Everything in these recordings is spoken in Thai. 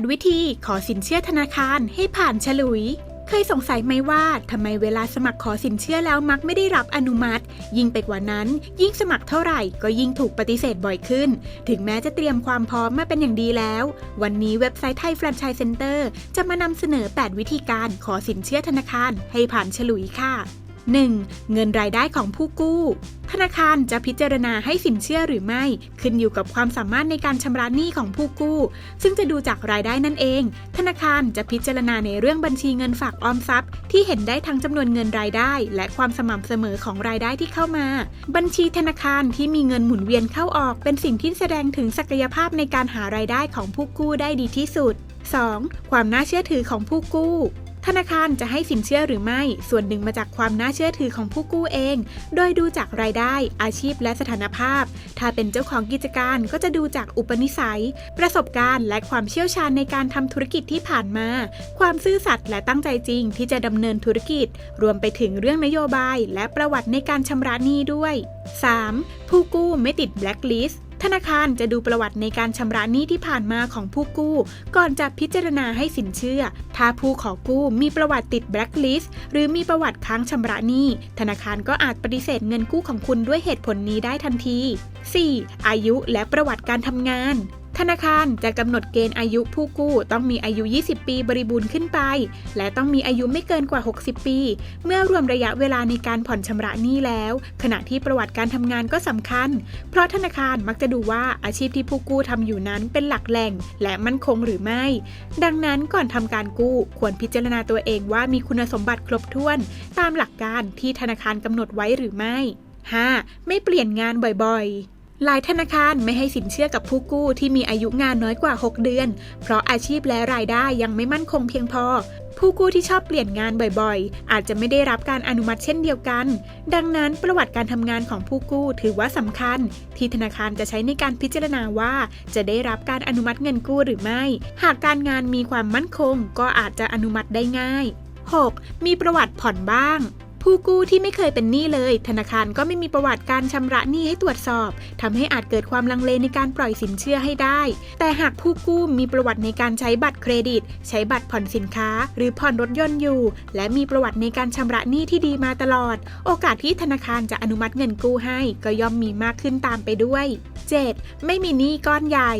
8วิธีขอสินเชื่อธนาคารให้ผ่านฉลุย เคยสงสัยไหมว่าทำไมเวลาสมัครขอสินเชื่อแล้วมักไม่ได้รับอนุมัติ ยิ่งไปกว่านั้น ยิ่งสมัครเท่าไหร่ก็ยิ่งถูกปฏิเสธบ่อยขึ้น ถึงแม้จะเตรียมความพร้อมมาเป็นอย่างดีแล้ว วันนี้เว็บไซต์ไทยแฟรนไชส์เซ็นเตอร์จะมานำเสนอ 8 วิธีการขอสินเชื่อธนาคารให้ผ่านฉลุยค่ะ 1. เงินรายได้ของผู้กู้ ธนาคารจะพิจารณาให้สินเชื่อหรือไม่ ขึ้นอยู่กับความสามารถในการชำระหนี้ของผู้กู้ ซึ่งจะดูจากรายได้นั่นเอง ธนาคารจะพิจารณาในเรื่องบัญชีเงินฝากออมทรัพย์ ที่เห็นได้ทั้งจำนวนเงินรายได้ และความสม่ำเสมอของรายได้ที่เข้ามา บัญชีธนาคารที่มีเงินหมุนเวียนเข้าออก เป็นสิ่งที่แสดงถึงศักยภาพในการหารายได้ของผู้กู้ได้ดีที่สุด 2. ความน่าเชื่อถือของผู้กู้ ธนาคารจะให้สินเชื่อหรือไม่ ส่วนหนึ่งมาจากความน่าเชื่อถือของผู้กู้เอง โดยดูจากรายได้ อาชีพและสถานภาพ ถ้าเป็นเจ้าของกิจการก็จะดูจากอุปนิสัย ประสบการณ์ และความเชี่ยวชาญในการทำธุรกิจที่ผ่านมา ความซื่อสัตย์และตั้งใจจริงที่จะดำเนินธุรกิจ รวมไปถึงเรื่องนโยบาย และประวัติในการชำระหนี้ด้วย 3. ผู้กู้ไม่ติดแบล็คลิสต์ ธนาคารจะดูประวัติในการชำระหนี้ที่ผ่านมาของผู้กู้ ก่อนจะพิจารณาให้สินเชื่อ ถ้าผู้ขอกู้มีประวัติติดแบล็คลิสต์หรือมีประวัติค้างชำระหนี้ ธนาคารก็อาจปฏิเสธเงินกู้ของคุณด้วยเหตุผลนี้ได้ทันที 4. อายุและประวัติการทำงาน ธนาคารจะกำหนดเกณฑ์อายุผู้กู้ต้องมีอายุ 20 ปีบริบูรณ์ขึ้นไป และต้องมีอายุไม่เกินกว่า 60 ปี เมื่อรวมระยะเวลาในการผ่อนชำระหนี้แล้ว ขณะที่ประวัติการทำงานก็สำคัญ เพราะธนาคารมักจะดูว่าอาชีพที่ผู้กู้ทำอยู่นั้นเป็นหลักแหล่ง และมั่นคงหรือไม่ ดังนั้นก่อนทำการกู้ควรพิจารณาตัวเองว่ามีคุณสมบัติครบถ้วน ตามหลักการที่ธนาคารกำหนดไว้หรือไม่ 5. ไม่เปลี่ยนงานบ่อยๆ หลายธนาคารไม่ให้สินเชื่อกับผู้กู้ที่มีอายุงานน้อยกว่า 6 เดือน เพราะอาชีพและรายได้ยังไม่มั่นคงเพียงพอ ผู้กู้ที่ชอบเปลี่ยนงานบ่อยๆ อาจจะไม่ได้รับการอนุมัติเช่นเดียวกัน ดังนั้นประวัติการทำงานของผู้กู้ถือว่าสำคัญ ที่ธนาคารจะใช้ในการพิจารณาว่า จะได้รับการอนุมัติเงินกู้หรือไม่ หากการงานมีความมั่นคง ก็อาจจะอนุมัติได้ง่าย 6. มีประวัติผ่อนบ้าง ผู้กู้ที่ไม่เคยเป็นหนี้เลย ธนาคารก็ไม่มีประวัติการชำระหนี้ให้ตรวจสอบทำให้อาจเกิดความลังเลในการปล่อยสินเชื่อให้ได้ แต่หากผู้กู้มีประวัติในการใช้บัตรเครดิต ใช้บัตรผ่อนสินค้า หรือผ่อนรถยนต์อยู่ และมีประวัติในการชำระหนี้ที่ดีมาตลอด โอกาสที่ธนาคารจะอนุมัติเงินกู้ให้ ก็ย่อมมีมากขึ้นตามไปด้วย 7. ไม่มีหนี้ก้อนใหญ่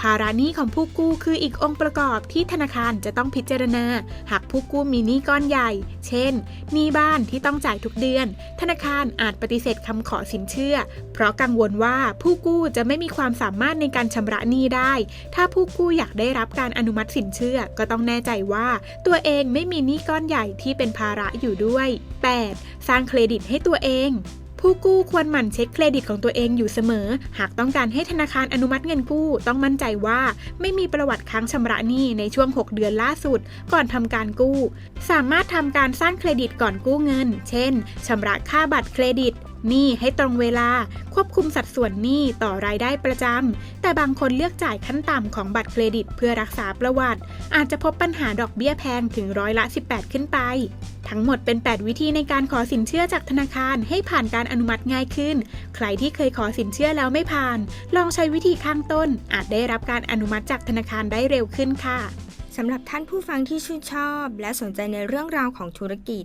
ภาระหนี้ของผู้กู้คืออีกองค์ประกอบที่ธนาคารจะต้องพิจารณา หากผู้กู้มีหนี้ก้อนใหญ่ เช่น หนี้บ้านที่ต้องจ่ายทุกเดือน ธนาคารอาจปฏิเสธคำขอสินเชื่อ เพราะกังวลว่าผู้กู้จะไม่มีความสามารถในการชำระหนี้ได้ ถ้าผู้กู้อยากได้รับการอนุมัติสินเชื่อ ก็ต้องแน่ใจว่า ตัวเองไม่มีหนี้ก้อนใหญ่ที่เป็นภาระอยู่ด้วย 8. สร้างเครดิตให้ตัวเอง ผู้กู้ควรหมั่นเช็คเครดิตของตัวเองอยู่เสมอ หากต้องการให้ธนาคารอนุมัติเงินกู้ ต้องมั่นใจว่าไม่มีประวัติค้างชำระหนี้ในช่วง 6 เดือนล่าสุด ก่อนทำการกู้ สามารถทำการสร้างเครดิตก่อนกู้เงิน เช่นชำระค่าบัตรเครดิต หนี้ให้ตรงเวลา ควบคุมสัดส่วนหนี้ต่อรายได้ประจำ แต่บางคนเลือกจ่ายขั้นต่ำของบัตรเครดิตเพื่อรักษาประวัติ อาจจะพบปัญหาดอกเบี้ยแพงถึงร้อยละ 18 ขึ้นไป ทั้งหมดเป็น 8 วิธีในการขอสินเชื่อจากธนาคารให้ผ่านการอนุมัติง่ายขึ้น ใครที่เคยขอสินเชื่อแล้วไม่ผ่าน ลองใช้วิธีข้างต้น อาจได้รับการอนุมัติจากธนาคารได้เร็วขึ้นค่ะสำหรับท่านผู้ฟังที่ชื่นชอบ และสนใจในเรื่องราวของธุรกิจ